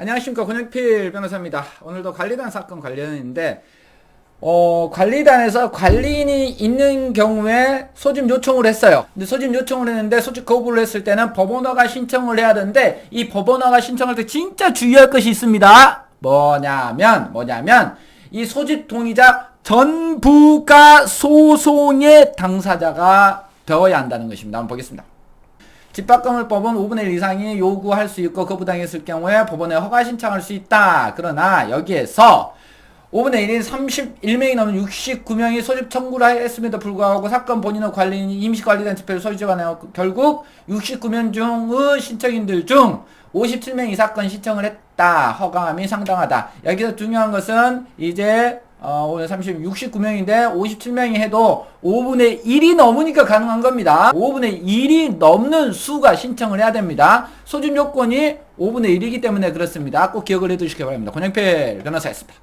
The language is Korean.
안녕하십니까 권영필 변호사입니다. 오늘도 관리단 사건 관련인데 어, 관리단에서 관리인이 있는 경우에 소집 요청을 했어요. 근데 소집 요청을 했는데 소집 거부를 했을 때는 법원화가 신청을 해야 되는데 이 법원화가 신청할 때 진짜 주의할 것이 있습니다. 뭐냐면 뭐냐면 이 소집 동의자 전부가 소송의 당사자가 되어야 한다는 것입니다. 한번 보겠습니다. 집합건물법은 5분의 1 이상이 요구할 수 있고 거부당했을 경우에 법원에 허가 신청할 수 있다. 그러나 여기에서 5분의 1인 31명이 넘는 69명이 소집 청구를 했음에도 불구하고 사건 본인의 관리인이 임시관리단 집회를 소집하여 결국 69명 중의 신청인들 중 57명이 이 사건 신청을 했다. 허가함이 상당하다. 여기서 중요한 것은 이제 어, 오늘 30, 69명인데 57명이 해도 5분의 1이 넘으니까 가능한 겁니다. 5분의 1이 넘는 수가 신청을 해야 됩니다. 소집 요건이 5분의 1이기 때문에 그렇습니다. 꼭 기억을 해두시기 바랍니다. 권영필 변호사였습니다.